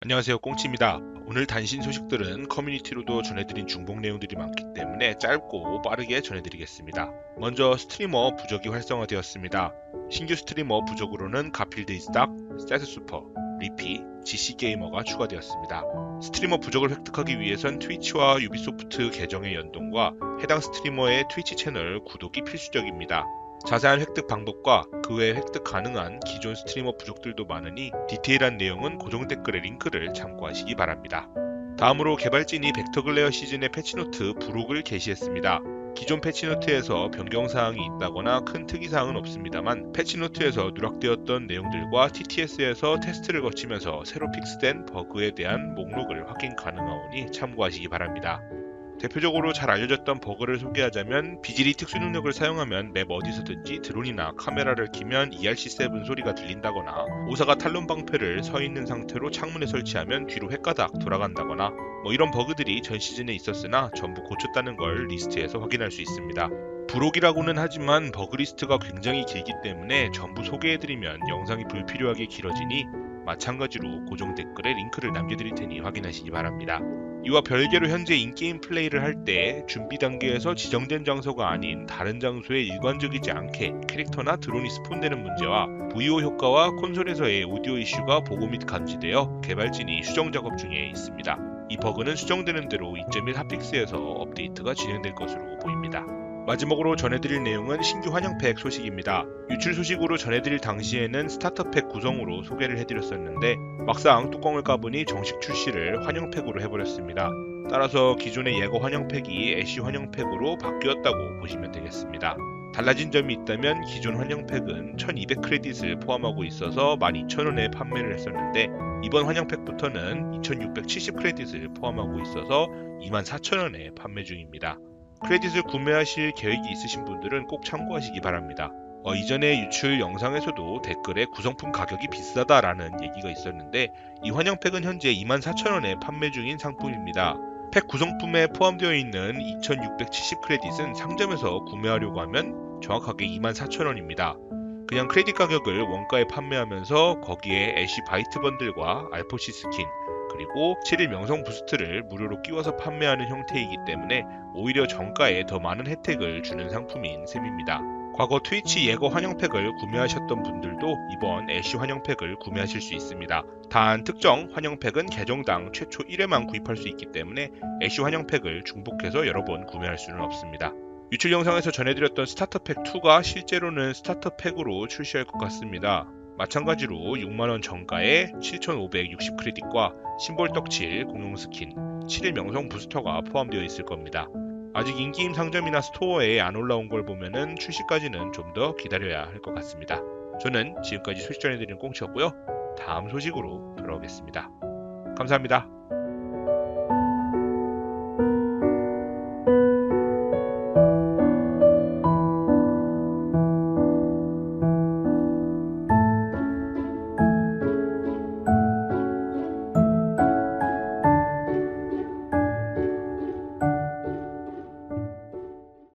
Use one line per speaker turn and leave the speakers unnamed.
안녕하세요 꽁치입니다. 오늘 단신 소식들은 커뮤니티로도 전해드린 중복 내용들이 많기 때문에 짧고 빠르게 전해드리겠습니다. 먼저 스트리머 부적이 활성화되었습니다. 신규 스트리머 부적으로는 가필드 이스닥, 스태스슈퍼, 리피, GC게이머가 추가되었습니다. 스트리머 부적을 획득하기 위해선 트위치와 유비소프트 계정의 연동과 해당 스트리머의 트위치 채널 구독이 필수적입니다. 자세한 획득 방법과 그 외에 획득 가능한 기존 스트리머 부족들도 많으니 디테일한 내용은 고정 댓글의 링크를 참고하시기 바랍니다. 다음으로 개발진이 벡터글레어 시즌의 패치노트 부록을 게시했습니다. 기존 패치노트에서 변경사항이 있다거나 큰 특이사항은 없습니다만 패치노트에서 누락되었던 내용들과 TTS에서 테스트를 거치면서 새로 픽스된 버그에 대한 목록을 확인 가능하오니 참고하시기 바랍니다. 대표적으로 잘 알려졌던 버그를 소개하자면 비질이 특수 능력을 사용하면 맵 어디서든지 드론이나 카메라를 키면 ERC7 소리가 들린다거나 오사가 탈론 방패를 서 있는 상태로 창문에 설치하면 뒤로 횟가닥 돌아간다거나 뭐 이런 버그들이 전 시즌에 있었으나 전부 고쳤다는 걸 리스트에서 확인할 수 있습니다. 부록이라고는 하지만 버그리스트가 굉장히 길기 때문에 전부 소개해드리면 영상이 불필요하게 길어지니 마찬가지로 고정 댓글에 링크를 남겨드릴 테니 확인하시기 바랍니다. 이와 별개로 현재 인게임 플레이를 할 때 준비 단계에서 지정된 장소가 아닌 다른 장소에 일관적이지 않게 캐릭터나 드론이 스폰되는 문제와 VO 효과와 콘솔에서의 오디오 이슈가 보고 및 감지되어 개발진이 수정 작업 중에 있습니다. 이 버그는 수정되는 대로 2.1 핫픽스에서 업데이트가 진행될 것으로 보입니다. 마지막으로 전해드릴 내용은 신규 환영팩 소식입니다. 유출 소식으로 전해드릴 당시에는 스타터팩 구성으로 소개를 해드렸었는데 막상 뚜껑을 까보니 정식 출시를 환영팩으로 해버렸습니다. 따라서 기존의 예거 환영팩이 애쉬 환영팩으로 바뀌었다고 보시면 되겠습니다. 달라진 점이 있다면 기존 환영팩은 1200 크레딧을 포함하고 있어서 12,000원에 판매를 했었는데 이번 환영팩부터는 2670 크레딧을 포함하고 있어서 24,000원에 판매 중입니다. 크레딧을 구매하실 계획이 있으신 분들은 꼭 참고하시기 바랍니다. 어, 이전에 유출 영상에서도 댓글에 구성품 가격이 비싸다라는 얘기가 있었는데 이 환영팩은 현재 24,000원에 판매 중인 상품입니다. 팩 구성품에 포함되어 있는 2670 크레딧은 상점에서 구매하려고 하면 정확하게 24,000원입니다. 그냥 크레딧 가격을 원가에 판매하면서 거기에 애쉬 바이트 번들과 알포시 스킨 그리고 7일 명성 부스트를 무료로 끼워서 판매하는 형태이기 때문에 오히려 정가에 더 많은 혜택을 주는 상품인 셈입니다. 과거 트위치 예거 환영팩을 구매하셨던 분들도 이번 애쉬 환영팩을 구매하실 수 있습니다. 단 특정 환영팩은 계정당 최초 1회만 구입할 수 있기 때문에 애쉬 환영팩을 중복해서 여러 번 구매할 수는 없습니다. 유출 영상에서 전해드렸던 스타터팩 2가 실제로는 스타터팩으로 출시할 것 같습니다. 마찬가지로 6만원 정가에 7,560 크레딧과 심볼 떡칠 공용 스킨, 7일 명성 부스터가 포함되어 있을 겁니다. 아직 인기임 상점이나 스토어에 안 올라온 걸 보면은 출시까지는 좀 더 기다려야 할 것 같습니다. 저는 지금까지 소식 전해드리는 꽁치였고요. 다음 소식으로 돌아오겠습니다. 감사합니다.